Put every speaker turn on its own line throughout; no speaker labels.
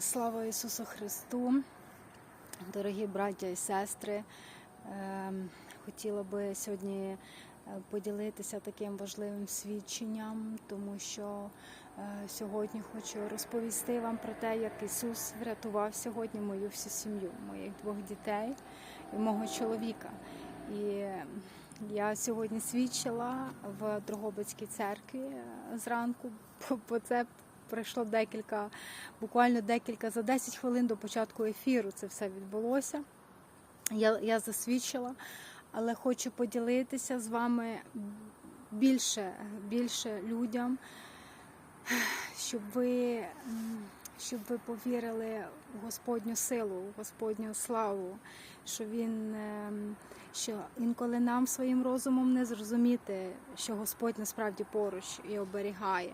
Слава Ісусу Христу, дорогі браття і сестри. Ем, Хотіла би сьогодні е, поділитися таким важливим свідченням, тому що е, сьогодні хочу розповісти вам про те, як Ісус врятував сьогодні мою всю сім'ю, моїх двох дітей і мого чоловіка. І е, я сьогодні свідчила в Дрогобицькій церкві е, зранку, бо це пройшло декілька, буквально декілька за 10 хвилин до початку ефіру це все відбулося. Я, я засвідчила, але хочу поділитися з вами більше, більше людям, щоб ви, щоб ви повірили в Господню силу, в Господню славу, що він. ем, Що інколи нам своїм розумом не зрозуміти, що Господь насправді поруч і оберігає.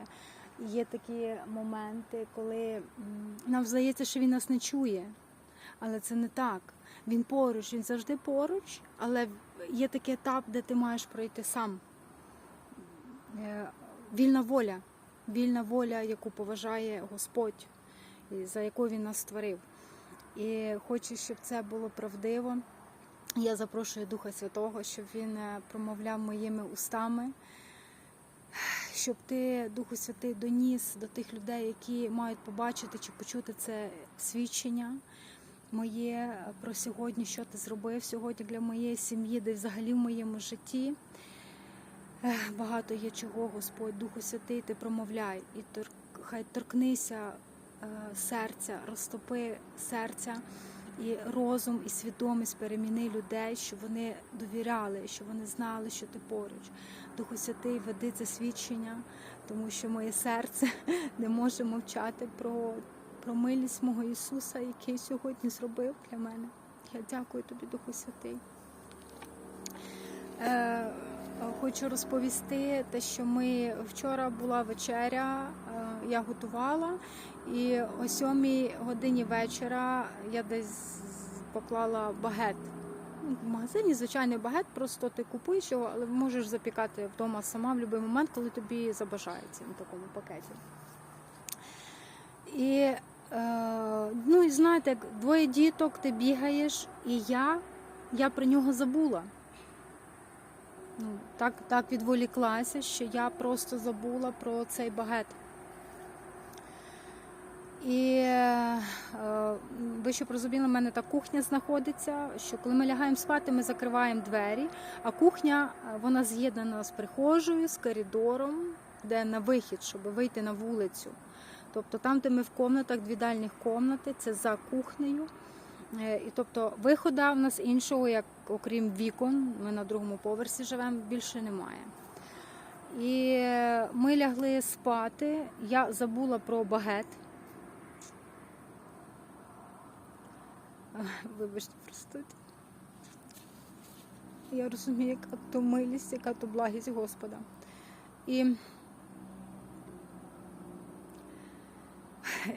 Є такі моменти, коли нам здається, що він нас не чує, але це не так. Він поруч, він завжди поруч, але є такий етап, де ти маєш пройти сам. Е, Вільна воля, вільна воля, яку поважає Господь, за яку він нас створив. І хочу, щоб це було правдиво. Я запрошую Духа Святого, щоб він е, промовляв моїми устами щоб ти, Духу Святий, доніс до тих людей, які мають побачити чи почути це свідчення моє про сьогодні, що ти зробив сьогодні для моєї сім'ї, де взагалі в моєму житті. Багато є чого, Господь, Духу Святий, ти промовляй і тор- хай торкнися е, серця, розтопи серця і розум, і свідомість переміни людей, щоб вони довіряли, щоб вони знали, що ти поруч. Духу Святий, веди це свідчення, тому що моє серце не може мовчати про, про милість мого Ісуса, який сьогодні зробив для мене. Я дякую тобі, Духу Святий. Е, хочу розповісти те, що ми вчора була вечеря, е, я готувала, і о сьомій годині вечора я десь поклала багет. Ну, В магазині звичайний багет, просто ти купуєш його, але можеш запікати вдома сама в будь-який момент, коли тобі забажається на такому пакеті. І, е, ну, і знаєте, двоє діток, ти бігаєш, і я, я про нього забула. Ну, так, так відволіклася, що я просто забула про цей багет. І е, ви щоб розуміли, в мене та кухня знаходиться, що коли ми лягаємо спати, ми закриваємо двері, а кухня е, вона з'єднана з прихожою, з коридором, де на вихід, щоб вийти на вулицю. Тобто там, де ми в комнатах, дві дальніх комнати, це за кухнею. Е, І тобто виходу в нас іншого, як окрім вікон, ми на другому поверсі живемо, більше немає. І ми лягли спати. Я забула про багет. Вибачте, простите. Я розумію, яка то милість, яка то благість Господа. І,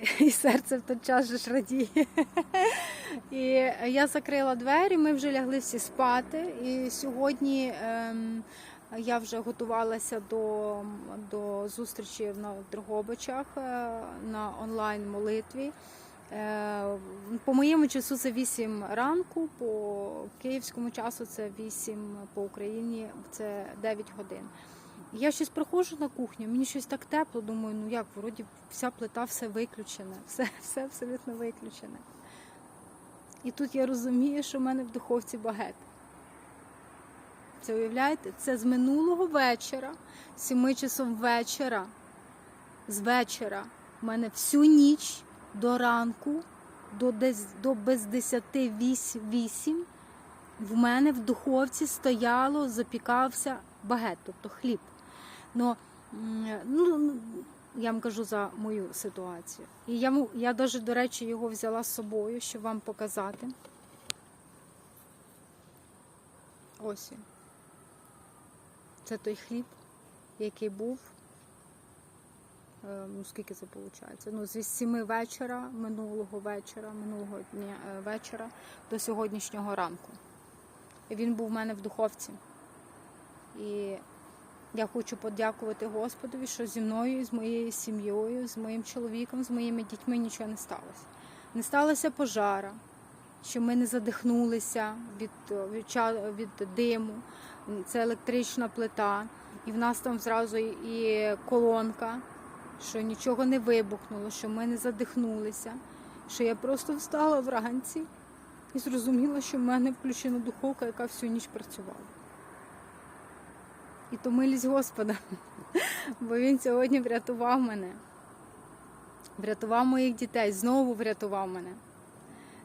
і серце в той час же ж радіє. І я закрила двері, ми вже лягли всі спати. І сьогодні ем, я вже готувалася до, до зустрічі на Дрогобичах е, на онлайн молитві. Е, По моєму часу це 8 ранку, по київському часу це 8, по Україні це 9 годин. Я щось приходжу на кухню, мені щось так тепло, думаю, ну як, вроді вся плита, все виключене, все, все абсолютно виключене. І тут я розумію, що в мене в духовці багет. Це уявляєте? Це з минулого вечора, 7 часом вечора, з вечора, в мене всю ніч до ранку, до, десь, до без 10 8 в мене в духовці стояло, запікався багет, тобто хліб. Но, ну, я вам кажу за мою ситуацію. І я, я даже, до речі, його взяла з собою, щоб вам показати. Ось він. Це той хліб, який був. Е, Ну, скільки це виходить? Ну, з 7 вечора, минулого вечора, минулого дня е, вечора до сьогоднішнього ранку. Він був в мене в духовці. І Я хочу подякувати Господові, що зі мною, з моєю сім'єю, з моїм чоловіком, з моїми дітьми нічого не сталося. Не сталося пожара, що ми не задихнулися від, від, від диму. Це електрична плита, і в нас там зразу і колонка, що нічого не вибухнуло, що ми не задихнулися, що я просто встала вранці і зрозуміла, що в мене включена духовка, яка всю ніч працювала. І то милість Господа, бо Він сьогодні врятував мене, врятував моїх дітей, знову врятував мене,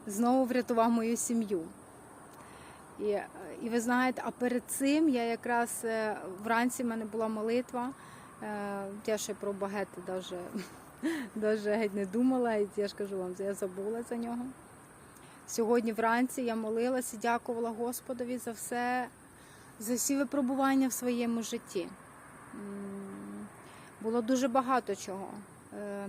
знову врятував мою сім'ю. І, і ви знаєте, а перед цим я якраз е, вранці в мене була молитва. Е, Я ще про багети даже, даже геть не думала, і я ж кажу вам, я забула за нього. Сьогодні вранці я молилася, дякувала Господові за все, за всі випробування в своєму житті. Було дуже багато чого. Е,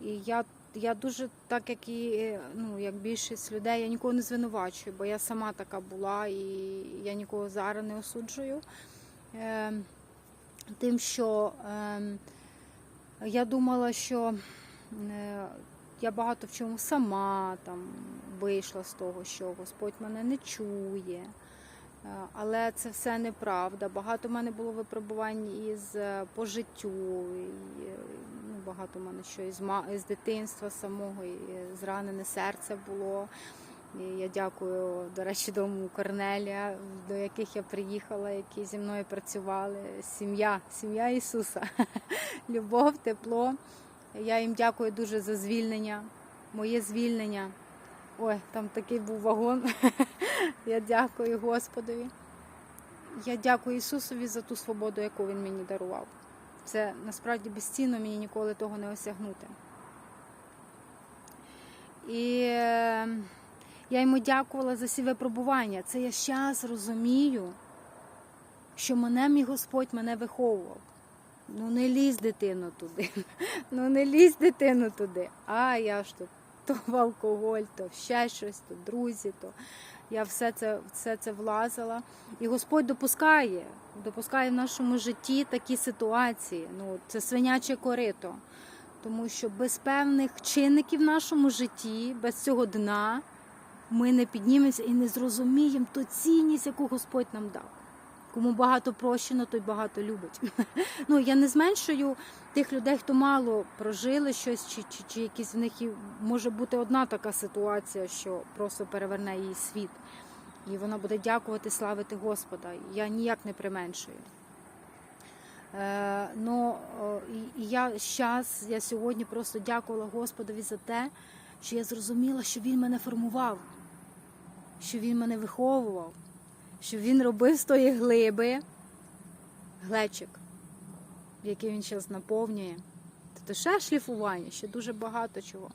І я, я дуже, так як і е, ну, як більшість людей, я нікого не звинувачую, бо я сама така була і я нікого зараз не осуджую. Тим, що е, я думала, що е, я багато в чому сама там вийшла з того, що Господь мене не чує. Е, Але це все неправда. Багато в мене було випробувань із е, по життю, ну, багато в мене що із, із дитинства самого, і зранене серце було. І я дякую, до речі, дому Корнелія, до яких я приїхала, які зі мною працювали. Сім'я, сім'я Ісуса, любов, тепло. Я їм дякую дуже за звільнення, моє звільнення. Ой, там такий був вагон. Я дякую Господові. Я дякую Ісусові за ту свободу, яку Він мені дарував. Це насправді безцінно мені ніколи того не осягнути. І е, я йому дякувала за всі випробування. Це я зараз розумію, що мене мій Господь мене виховував. Ну не лізь дитину туди. Ну не лізь дитину туди. А я ж тут то в алкоголь, то ще щось, то друзі, то я все це, все це влазила. І Господь допускає, допускає в нашому житті такі ситуації. Ну, це свиняче корито. Тому що без певних чинників в нашому житті, без цього дна, ми не піднімемося і не зрозуміємо ту цінність, яку Господь нам дав. Кому багато прощено, той багато любить. Ну я не зменшую тих людей, хто мало прожили щось, чи, чи, чи якісь в них може бути одна така ситуація, що просто переверне її світ. І вона буде дякувати, славити Господа. Я ніяк не применшую. Е, о, і, я щас, я сьогодні просто дякувала Господові за те, що я зрозуміла, що Він мене формував, що Він мене виховував, що Він робив з тої глиби глечик, який він зараз наповнює. Тобто ще шліфування, ще дуже багато чого.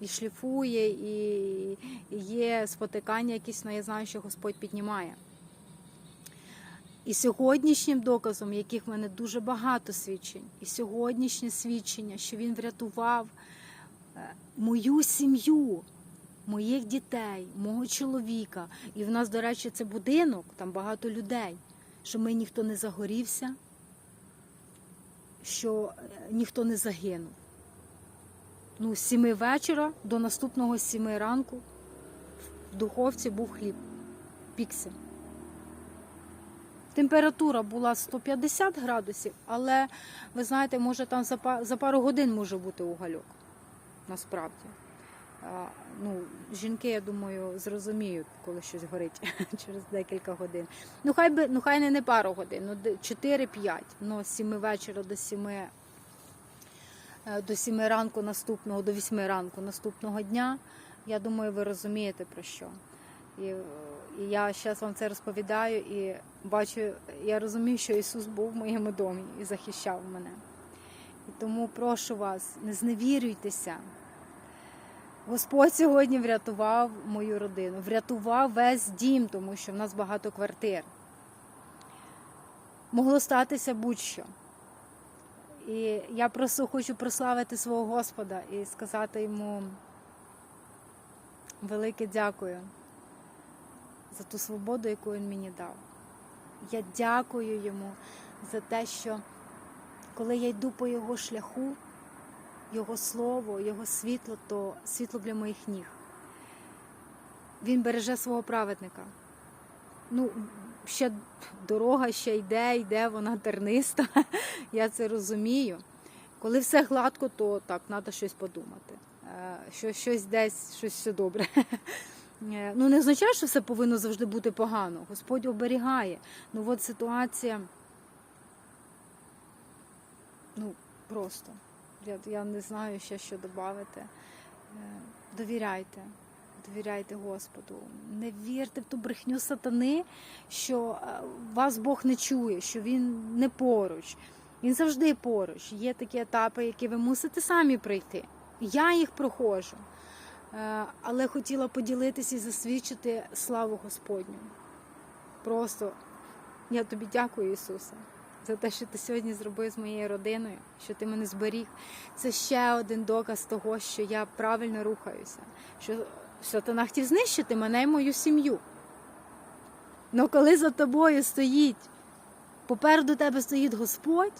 І шліфує, і, є спотикання якісь, але я знаю, що Господь піднімає. І сьогоднішнім доказом, яких в мене дуже багато свідчень, і сьогоднішнє свідчення, що він врятував е, мою сім'ю, моїх дітей, мого чоловіка. І в нас, до речі, це будинок, там багато людей, що ми ніхто не загорівся, що е, ніхто не загинув. Ну, з сіми вечора до наступного сіми ранку в духовці був хліб. Пікся. Температура була 150 градусів, але ви знаєте, може там за пару годин може бути угольок. Насправді. Ну, жінки, я думаю, зрозуміють, коли щось горить через декілька годин. Ну, хай би, ну хай не, не пару годин, ну 4-5. Ну, з 7 вечора до 7, е, до 7 ранку наступного, до 8 ранку наступного дня. Я думаю, ви розумієте про що. І, е, і я зараз вам це розповідаю і бачу, я розумію, що Ісус був в моєму домі і захищав мене. І тому прошу вас, не зневірюйтеся. Господь сьогодні врятував мою родину, врятував весь дім, тому що в нас багато квартир. Могло статися будь-що. І я просто хочу прославити свого Господа і сказати йому велике дякую за ту свободу, яку він мені дав. Я дякую йому за те, що коли я йду по його шляху, його слово, його світло, то світло для моїх ніг. Він береже свого праведника. Ну, ще дорога ще йде, йде, вона терниста. Я це розумію. Коли все гладко, то так, треба щось подумати. Е, Що щось десь, щось все добре. Е, Ну, не означає, що все повинно завжди бути погано. Господь оберігає. Ну от ситуація. Ну, просто. Я, я не знаю ще, що додати. Довіряйте. Довіряйте Господу. Не вірте в ту брехню сатани, що е, вас Бог не чує, що Він не поруч. Він завжди поруч. Є такі етапи, які ви мусите самі пройти. Я їх проходжу. Е, Але хотіла поділитися і засвідчити славу Господню. Просто я тобі дякую, Ісусе, за те, що ти сьогодні зробив з моєю родиною, що ти мене зберіг. Це ще один доказ того, що я правильно рухаюся, що сатана хотів знищити мене і мою сім'ю. Але коли за тобою стоїть, попереду тебе стоїть Господь,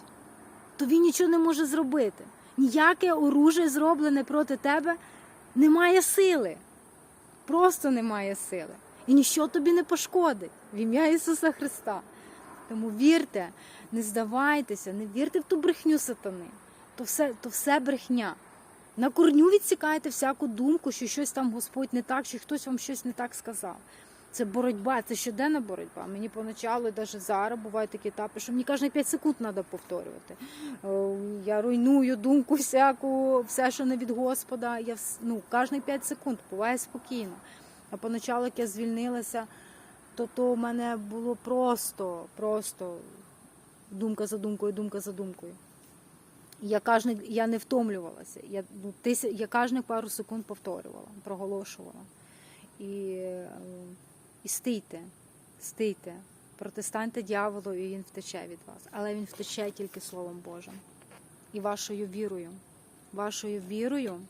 то він нічого не може зробити. Ніяке оружие, зроблене проти тебе, не має сили. Просто немає сили. І ніщо тобі не пошкодить в ім'я Ісуса Христа. Тому вірте, не здавайтеся, не вірте в ту брехню сатани. То все, то все брехня. На корню відсікайте всяку думку, що щось там Господь не так, чи хтось вам щось не так сказав. Це боротьба, це щоденна боротьба. Мені поначалу, і навіть зараз бувають такі етапи, що мені кожні 5 секунд треба повторювати. Е, Я руйную думку всяку, все, що не від Господа. Я ну, кожні 5 секунд буває спокійно. А поначалу, як я звільнилася, то то в мене було просто, просто думка за думкою, думка за думкою. Я кожне, я не втомлювалася. Я, ну, тися, я кожних пару секунд повторювала, проголошувала. І, е, і стийте, стийте, протистаньте дьяволу, і він втече від вас. Але він втече тільки Словом Божим. І вашою вірою. Вашою вірою,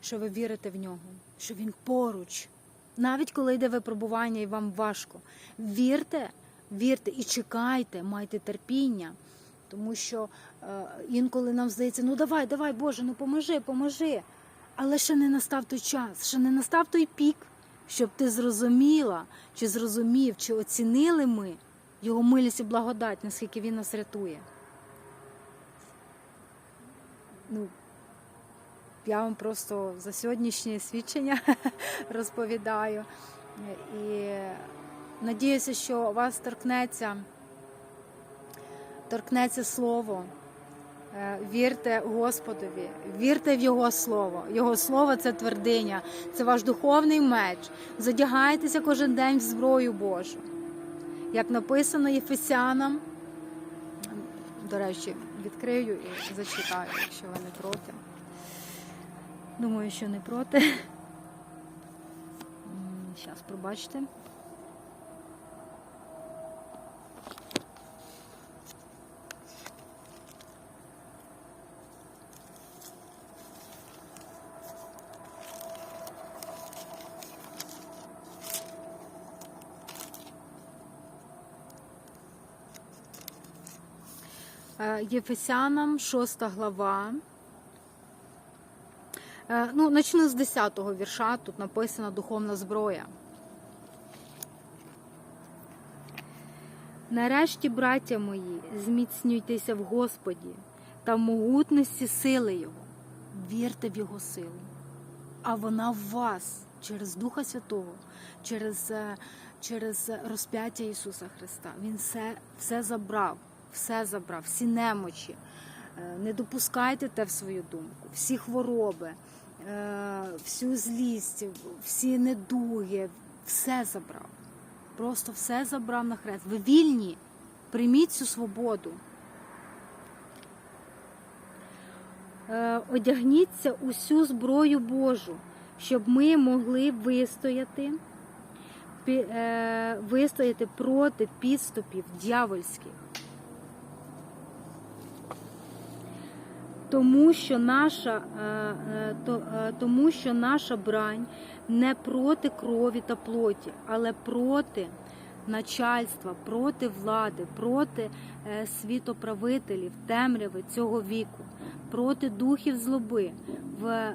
що ви вірите в нього, що він поруч. Навіть коли йде випробування і вам важко. Вірте, вірте і чекайте, майте терпіння. Тому що е, інколи нам здається, ну давай, давай, Боже, ну поможи, поможи. Але ще не настав той час, ще не настав той пік, щоб ти зрозуміла, чи зрозумів, чи оцінили ми його милість і благодать, наскільки він нас рятує. Ну, я вам просто за сьогоднішнє свідчення розповідаю. І надіюся, що вас торкнеться, торкнеться слово. Е, Вірте Господові, вірте в Його Слово. Його Слово це твердиня, це ваш духовний меч. Задягайтеся кожен день в зброю Божу. Як написано Єфесянам, до речі, відкрию і зачитаю, якщо ви не проти. Думаю, що не проти. Зараз, пробачте. Е, Єфесянам, 6 глава. Е, Ну, начну з 10-го вірша, тут написана духовна зброя. Нарешті, браття мої, зміцнюйтеся в Господі та в могутності сили Його. Вірте в Його силу, а вона в вас через Духа Святого, через, е, через розп'яття Ісуса Христа. Він все, все забрав, все забрав, всі немочі. Е, Не допускайте те в свою думку, всі хвороби, всю злість, всі недуги, все забрав. Просто все забрав на хрест. Ви вільні, прийміть цю свободу. Е, Одягніться усю зброю Божу, щоб ми могли вистояти, е, вистояти проти підступів дьявольських. Тому що наша, е, е, е, тому що наша брань не проти крові та плоті, але проти начальства, проти влади, проти світоправителів, темряви цього віку, проти духів злоби в,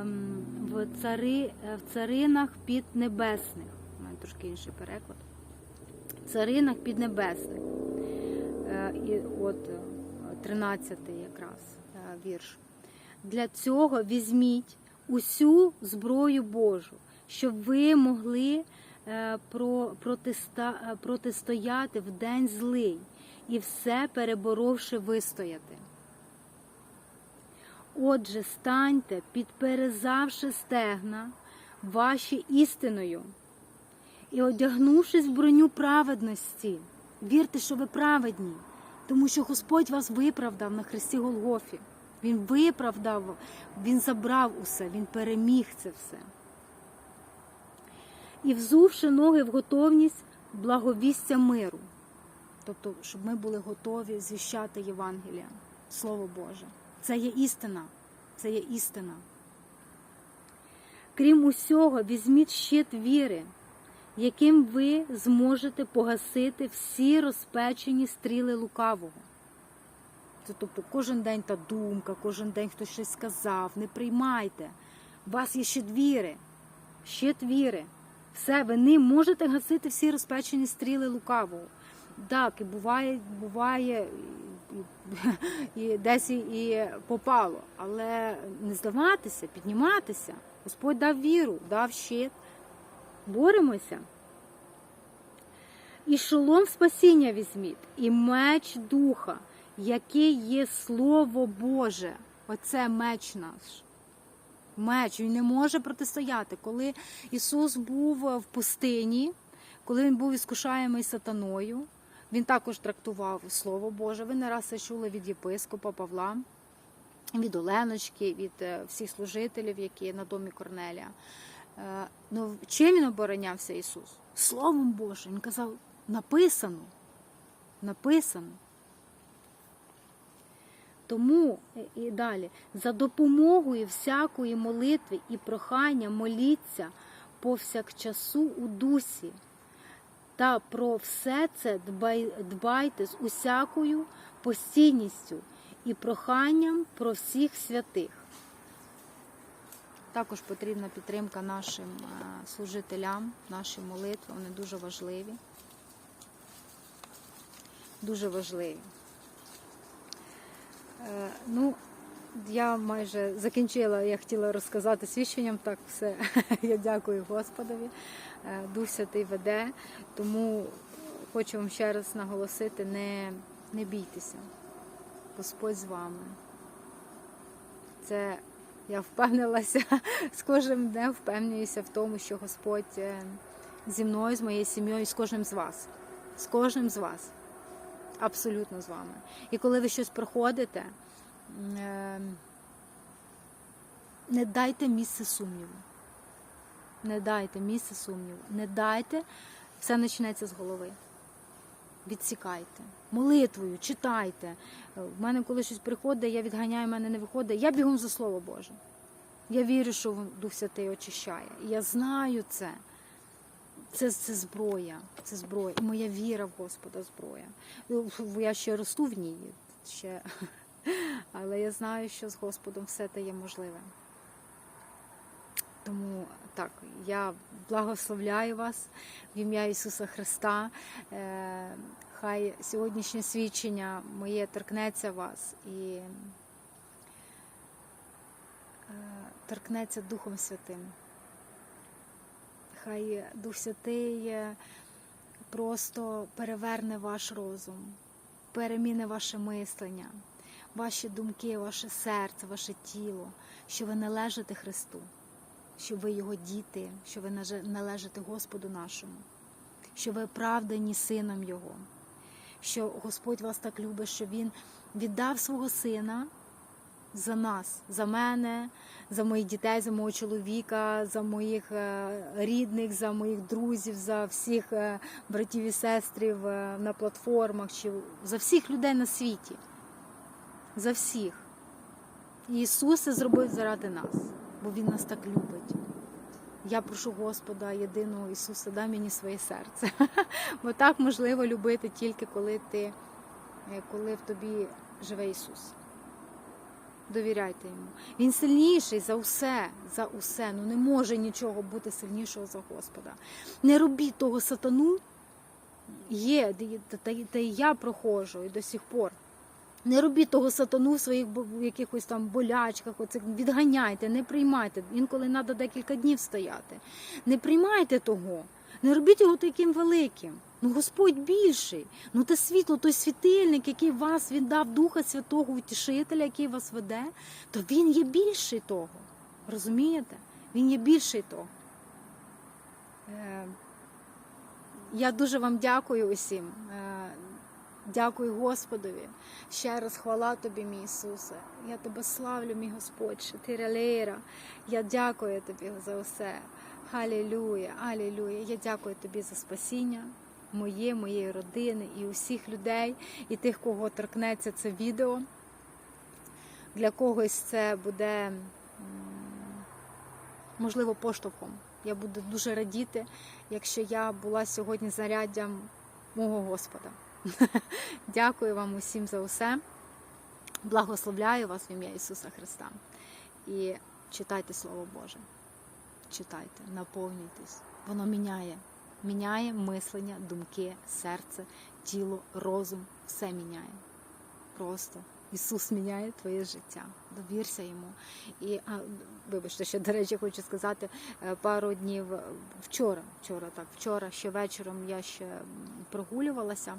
ем, в, цари, в царинах піднебесних. У мене трошки інший переклад. Царинах піднебесних. І от 13 якраз вірш. Для цього візьміть усю зброю Божу, щоб ви могли е, е, протистояти в день злий і все переборовши вистояти. Отже, станьте, підперезавши стегна ваші істиною і одягнувшись в броню праведності, вірте, що ви праведні, тому що Господь вас виправдав на хресті Голгофі. Він виправдав, Він забрав усе, Він переміг це все. І взувши ноги в готовність благовістя миру. Тобто, щоб ми були готові звіщати Євангелія, Слово Боже. Це є істина. Це є істина. Крім усього, візьміть щит віри, яким ви зможете погасити всі розпечені стріли лукавого. Це тобто кожен день та думка, кожен день хтось щось сказав. Не приймайте. У вас є щит віри. Щит віри. Все, ви ним можете гасити всі розпечені стріли лукавого. Так, і буває, буває і, десь і попало. Але не здаватися, підніматися. Господь дав віру, дав щит. Боремося. І шолом спасіння візьміть, і меч духа, який є Слово Боже. Оце меч наш. Меч, він не може протистояти. Коли Ісус був в пустині, коли він був іскушаємий сатаною, він також трактував Слово Боже. Ви не раз це чули від єпископа Павла, від Оленочки, від е, всіх служителів, які на домі Корнелія. Е, Ну, чим він оборонявся Ісус? Словом Божим. Він казав, написано. Написано. Тому е, і далі, за допомогою всякої молитви і прохання моліться повсякчасу у дусі. Та про все це дбай, дбайте з усякою постійністю і проханням про всіх святих. Також потрібна підтримка нашим е, служителям, наші молитви, вони дуже важливі. Дуже важливі. Е, Ну, я майже закінчила, я хотіла розказати свідченням, так все. Я дякую Господові. Е, Дух Святий веде, тому хочу вам ще раз наголосити, не, не бійтеся. Господь з вами. Це я впевнилася, з кожним днем впевнююся в тому, що Господь е, зі мною, з моєю сім'єю, з кожним з вас. З кожним з вас. Абсолютно з вами. І коли ви щось проходите, е, не дайте місце сумніву. Не дайте місце сумніву. Не дайте, все почнеться з голови. Відсікайте. Молитвою, читайте. У мене, коли щось приходить, я відганяю, в мене не виходить. Я бігом за Слово Боже. Я вірю, що Дух Святий очищає. Я знаю це. Це, це зброя, це зброя. І моя віра в Господа зброя. Ну, Я ще росту в ній, ще. але я знаю, що з Господом все те є можливе. Тому так, я благословляю вас в ім'я Ісуса Христа. Е, Хай сьогоднішнє свідчення моє торкнеться вас і е, торкнеться Духом Святим. Хай Дух Святий е, просто переверне ваш розум, переміне ваше мислення, ваші думки, ваше серце, ваше тіло, що ви належите Христу, що ви Його діти, що ви належите Господу нашому, що ви правдані Сином Його, що Господь вас так любить, що Він віддав свого сина за нас, за мене, за моїх дітей, за мого чоловіка, за моїх е, рідних, за моїх друзів, за всіх е, братів і сестрів е, на платформах, чи за всіх людей на світі. За всіх. Ісус це зробив заради нас, бо Він нас так любить. Я прошу Господа, єдиного Ісуса, дай мені своє серце. Бо так можливо любити тільки коли ти, коли в тобі живе Ісус. Довіряйте йому. Він сильніший за усе, за усе. Ну не може нічого бути сильнішого за Господа. Не робіть того сатану. Є, та, і я проходжу і до сих пор. Не робіть того сатану в своїх якихось там болячках, оцих відганяйте, не приймайте. Інколи треба декілька днів стояти. Не приймайте того. Не робіть його таким великим. Ну Господь більший. Ну те світло, той світильник, який вас віддав Духа Святого Утішителя, який вас веде, то він є більший того. Розумієте? Він є більший того. Е, Я дуже вам дякую усім. Е, Дякую Господові. Ще раз хвала тобі, мій Ісусе. Я тебе славлю, мій Господь, ти релейра. Я дякую тобі за все. Халілюя, алілюя. Я дякую тобі за спасіння моє, моєї родини і усіх людей, і тих, кого торкнеться це відео. Для когось це буде, можливо, поштовхом. Я буду дуже радіти, якщо я була сьогодні заряддям мого Господа. Дякую вам усім за усе. Благословляю вас в ім'я Ісуса Христа. І читайте Слово Боже. Читайте, наповнюйтесь. Воно міняє. Міняє мислення, думки, серце, тіло, розум. Все міняє. Просто Ісус міняє твоє життя. Довірся йому. І а, вибачте, що до речі, хочу сказати е, пару днів вчора. Вчора, так, вчора, ще вечором я ще прогулювалася.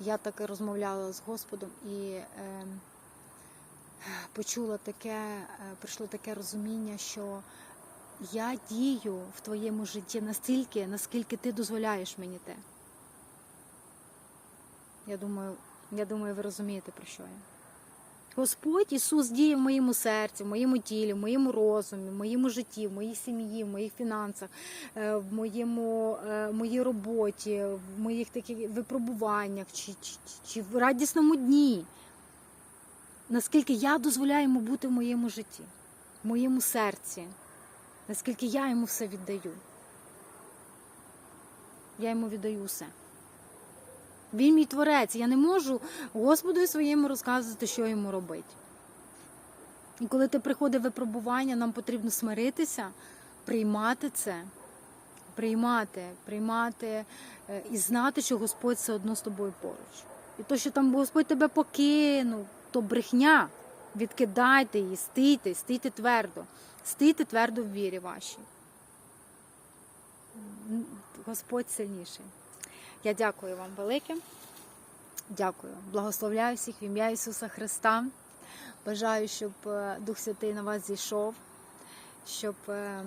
Я так розмовляла з Господом і е, почула таке, е, прийшло таке розуміння, що я дію в твоєму житті настільки, наскільки ти дозволяєш мені те. Я думаю, я думаю, ви розумієте, про що я. Господь Ісус діє в моєму серці, в моєму тілі, в моєму розумі, в моєму житті, в моїй сім'ї, в моїх фінансах, е, в моєму, е, в моїй роботі, в моїх таких випробуваннях чи, чи, чи в радісному дні. Наскільки я дозволяю йому бути в моєму житті, в моєму серці, наскільки я йому все віддаю. Я йому віддаю все. Він мій творець. Я не можу Господу своєму розказувати, що йому робити. І коли ти приходить випробування, нам потрібно смиритися, приймати це, приймати, приймати е, і знати, що Господь все одно з тобою поруч. І то, що там Господь тебе покинув, то брехня. Відкидайте її, стійте, стійте твердо, стійте твердо в вірі вашій. Господь сильніший. Я дякую вам велике. Дякую. Благословляю всіх в ім'я Ісуса Христа. Бажаю, щоб е, Дух Святий на вас зійшов, щоб е,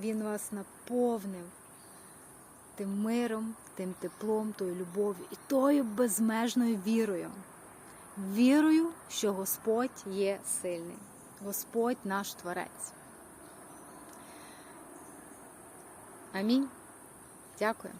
Він вас наповнив тим миром, тим теплом, тою любов'ю і тою безмежною вірою. Вірою, що Господь є сильний, Господь наш Творець. Амінь. Дякую.